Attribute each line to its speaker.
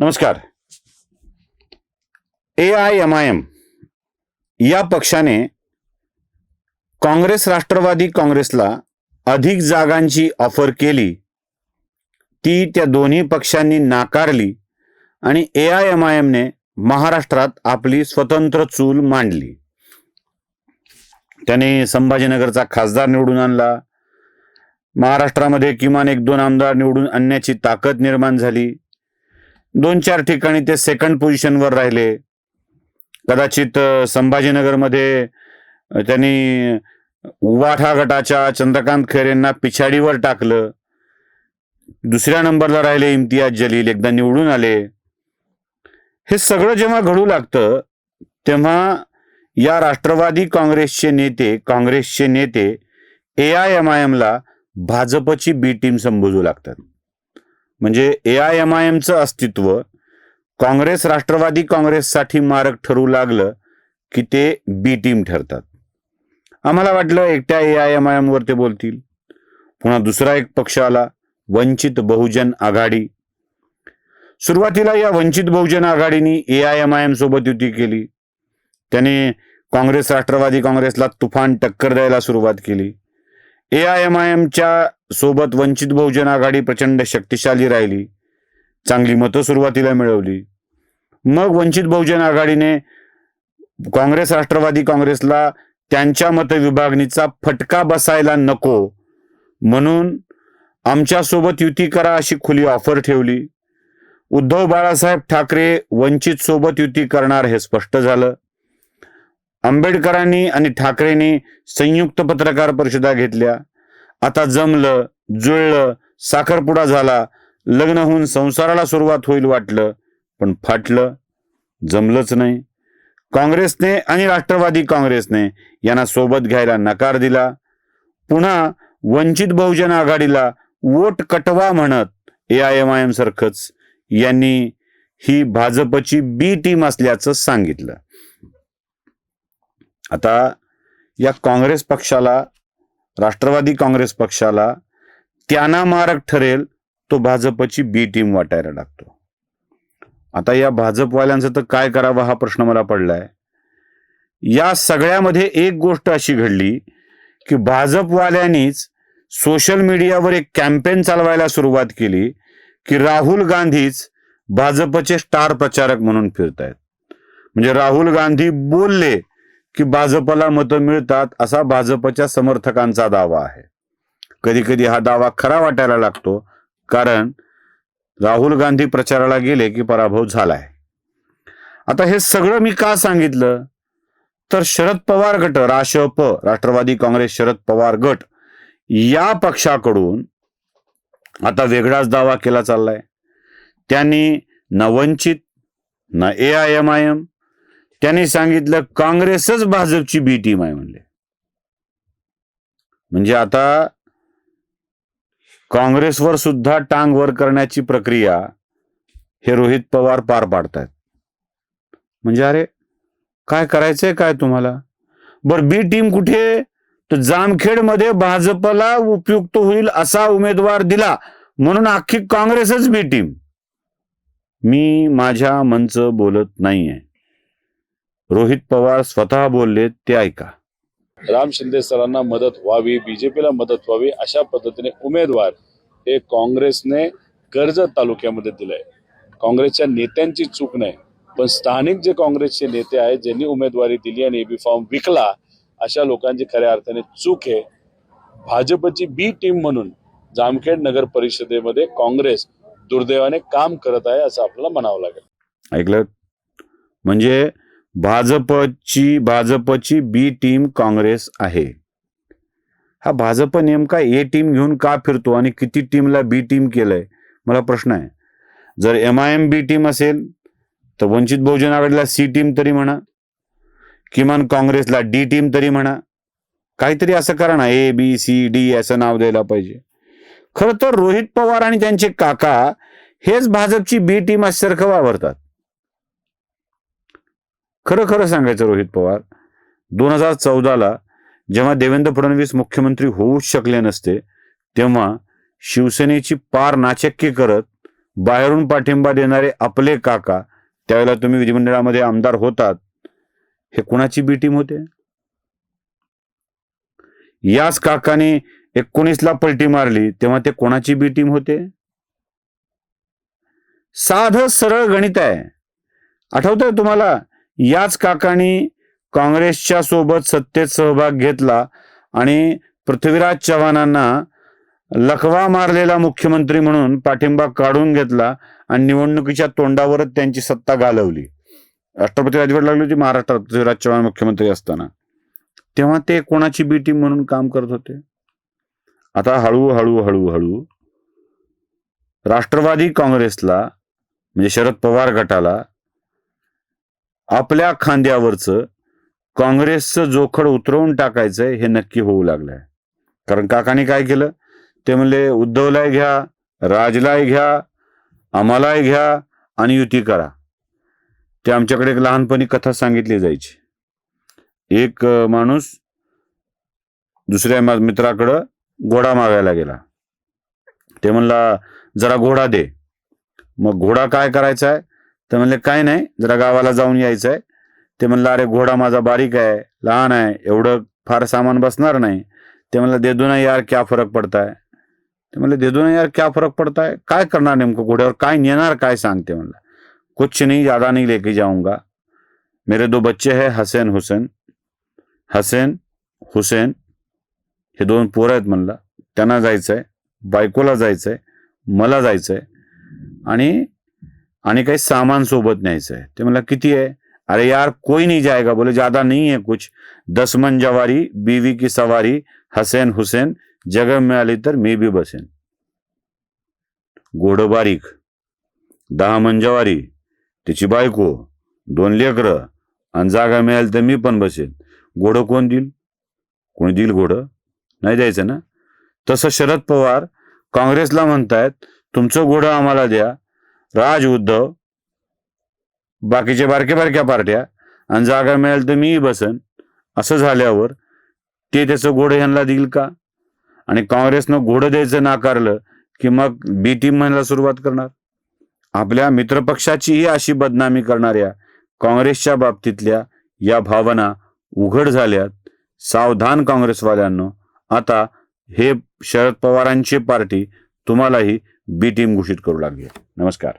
Speaker 1: नमस्कार. A I M I M या पक्षाने काँग्रेस राष्ट्रवादी काँग्रेसला अधिक जागांची ऑफर केली. ती त्या दोन्ही पक्षांनी नाकारली आणि ए आय एम आय एमने महाराष्ट्रात आपली स्वतंत्र चूल मांडली. त्याने संभाजीनगरचा खासदार निवडून आणला. महाराष्ट्रामध्ये किमान एक दोन आमदार निवडून आणण्याची ताकद निर्माण झाली. दोन चार ठिकाणी ते सेकंड पोझिशनवर राहिले. कदाचित संभाजीनगरमध्ये त्यांनी उवाठा गटाच्या चंद्रकांत खैरेंना पिछाडीवर टाकलं. दुसऱ्या नंबरला राहिले इम्तियाज जलील एकदा निवडून आले. हे सगळं जेव्हा घडू लागतं तेव्हा या राष्ट्रवादी काँग्रेसचे नेते काँग्रेसचे नेते ए आय एम आय एमला भाजपची बी टीम संबोधू लागतात. म्हणजे ए आय एम आय एमचं अस्तित्व काँग्रेस राष्ट्रवादी काँग्रेससाठी मारक ठरू लागलं की ते बी टीम ठरतात. आम्हाला वाटलं एकट्या ए आय एम आय एमवर ते बोलतील. पुन्हा दुसरा एक पक्ष आला वंचित बहुजन आघाडी. सुरुवातीला या Vanchit Bahujan आघाडीनी A I M I M सोबत युती केली. त्याने काँग्रेस राष्ट्रवादी काँग्रेसला तुफान टक्कर द्यायला सुरुवात केली. ए आय एम आय एमच्या सोबत वंचित बहुजन आघाडी प्रचंड शक्तिशाली राहिली. चांगली मतं सुरुवातीला मिळवली. मग वंचित बहुजन आघाडीने काँग्रेस राष्ट्रवादी काँग्रेसला त्यांच्या मतविभागणीचा फटका बसायला नको म्हणून आमच्यासोबत युती करा अशी खुली ऑफर ठेवली. उद्धव बाळासाहेब ठाकरे वंचित सोबत युती करणार हे स्पष्ट झालं. आंबेडकरांनी आणि ठाकरेंनी संयुक्त पत्रकार परिषदा घेतल्या. आता जमलं जुळलं साखरपुडा झाला लग्न होऊन संसाराला सुरुवात होईल वाटलं पण फाटलं जमलंच नाही. काँग्रेसने आणि राष्ट्रवादी काँग्रेसने यांना सोबत घ्यायला नकार दिला. पुन्हा वंचित बहुजन आघाडीला वोट कटवा म्हणत A I M I M सारखंच यांनी ही भाजपची बी टीम असल्याचं सांगितलं. आता या काँग्रेस पक्षाला राष्ट्रवादी काँग्रेस पक्षाला त्यांना मारक ठरेल तो भाजपची बी टीम वाटायला लागतो. आता या भाजपवाल्यांचं तर काय करावं हा प्रश्न मला पडलाय. या सगळ्यामध्ये एक गोष्ट अशी घडली की भाजपवाल्यांनीच सोशल मीडियावर एक कॅम्पेन चालवायला सुरुवात केली की राहुल गांधीच भाजपचे स्टार प्रचारक म्हणून फिरतायत. म्हणजे राहुल गांधी बोलले की भाजपला मतं मिळतात असा भाजपच्या समर्थकांचा दावा आहे. कधी कधी हा दावा खरा वाटायला लागतो कारण राहुल गांधी प्रचाराला गेले की पराभव झालाय. आता हे सगळं मी का सांगितलं? तर शरद पवार गट राशप राष्ट्रवादी काँग्रेस शरद पवार गट या पक्षाकडून आता वेगळाच दावा केला चाललाय. त्यांनी न वंचित न A I M I M त्यांनी सांगितलं काँग्रेसच भाजपची बी टीम आहे म्हणले. म्हणजे आता काँग्रेसवर सुद्धा टांग वर करण्याची प्रक्रिया हे रोहित पवार पार पाडतायत. म्हणजे अरे काय करायचंय काय तुम्हाला? बर बी टीम कुठे? तर जामखेडमध्ये भाजपला उपयुक्त होईल असा उमेदवार दिला. म्हणून अख्खी काँग्रेसच बी टीम मी माझ्या मंच बोलत नाहीये. रोहित पवार स्वतः बोलले ते ऐका.
Speaker 2: राम शिंदे सरांना मदत व्हावी बीजेपीला मदत व्हावी अशा पद्धतीने उमेदवार हे काँग्रेसने कर्जत तालुक्यामध्ये दिलंय. काँग्रेसच्या नेत्यांची चूक नाही पण स्थानिक जे काँग्रेसचे नेते आहेत ज्यांनी उमेदवारी दिली आणि एबी फॉर्म विकला अशा लोकांची खऱ्या अर्थाने चूक आहे. भाजपची बी टीम म्हणून जामखेड नगर परिषदेमध्ये काँग्रेस दुर्दैवाने काम करत आहे असं आपल्याला म्हणावं लागेल.
Speaker 1: ऐकलं? म्हणजे भाजपची भाजपची बी टीम काँग्रेस आहे. हा भाजप नेमका ए टीम घेऊन का फिरतो आणि किती टीमला बी टीम केलंय? मला प्रश्न आहे. जर M I M B team असेल तर वंचित बहुजन आघाडीला सी टीम तरी म्हणा. किमान काँग्रेसला डी टीम तरी म्हणा. काहीतरी असं करा ना ए बी सी डी असं नाव द्यायला पाहिजे. खरं तर रोहित पवार आणि त्यांचे काका हेच भाजपची बी टीम असल्यासारखं वावरतात. खरं खरं सांगायचं रोहित पवार दोन हजार चौदाला जेव्हा देवेंद्र फडणवीस मुख्यमंत्री होऊच शकले नसते तेव्हा शिवसेनेची पार नाचक्की करत बाहेरून पाठिंबा देणारे आपले काका त्यावेळेला तुम्ही विधिमंडळामध्ये आमदार होतात हे कुणाची बी टीम होते? याच काकाने एकोणीसला पलटी मारली तेव्हा ते कोणाची बी टीम होते? साध सरळ गणित आहे. आठवतंय तुम्हाला? याच काकांनी काँग्रेसच्या सोबत सत्तेत सहभाग घेतला आणि पृथ्वीराज चव्हाणांना लखवा मारलेला मुख्यमंत्री म्हणून पाठिंबा काढून घेतला आणि निवडणुकीच्या तोंडावरच त्यांची सत्ता घालवली राष्ट्रपती राजवट लागली होती महाराष्ट्रात पृथ्वीराज चव्हाण मुख्यमंत्री असताना. तेव्हा ते कोणाची बी टीम म्हणून काम करत होते? आता हळूहळू हळूहळू राष्ट्रवादी काँग्रेसला म्हणजे शरद पवार गटाला आपल्या खांद्यावरचं काँग्रेसचं जोखड उतरवून टाकायचंय हे नक्की होऊ लागलंय. कारण काकाने काय केलं? ते म्हणले उद्धवलाही घ्या राजलाही घ्या आम्हालाही घ्या आणि युती करा. ते आमच्याकडे एक लहानपणी कथा सांगितली जायची. एक माणूस दुसऱ्या मित्राकडं घोडा मागायला गेला. ते म्हणला जरा घोडा दे. मग घोडा काय करायचा आहे तर म्हणले काय नाही जरा गावाला जाऊन यायचं आहे ते म्हणलं अरे घोडा माझा बारीक आहे लहान आहे एवढं फार सामान बसणार नाही. ते म्हणलं दे ना यार क्या फरक पडताय. ते म्हणले दे ना यार क्या फरक पडताय? काय करणार नेमकं घोड्यावर? काय नेणार काय सांगते म्हणलं कुछ नाही ज्यादा नहीं लेके जाऊंगा. मेरे दो बच्चे है हसेन हुसेन हसेन हुसेन हे दोन पोरं आहेत म्हणलं त्यांना जायचंय बायकोला जायचंय मला जायचंय आणि आणि काही सामान सोबत न्यायचं आहे. ते म्हणलं किती आहे? अरे यार कोई नहीं जाएगा. बोले ज्यादा नहीं है कुछ. दस मन जवारी बीवी की सवारी हसेन हुसेन जगह मिळाली तर मी बी बसेन. घोडं बारीक. दहा मन जवारी तिची बायको दोन लेकरं आणि जागा मिळाली तर मी पण बसेन. घोडं कोण देईल? कोणी देईल घोडं? नाही द्यायचं ना. तसं शरद पवार काँग्रेसला म्हणतायत तुमचं घोडं आम्हाला द्या राज उद्धव बाकीचे बारक्या बारक्या पार्ट्या आणि जागा मिळेल तर मीही बसन. असं झाल्यावर ते त्याचं घोडं ह्यांना देईल का? आणि काँग्रेसनं घोडं द्यायचं नाकारलं की मग बी टीम म्हणायला सुरुवात करणार? आपल्या मित्रपक्षाचीही अशी बदनामी करणाऱ्या काँग्रेसच्या बाबतीतल्या या भावना उघड झाल्यात. सावधान काँग्रेसवाल्यांनो आता हे शरद पवारांची पार्टी तुम्हालाही बी टीम घोषित करू लागली आहे. नमस्कार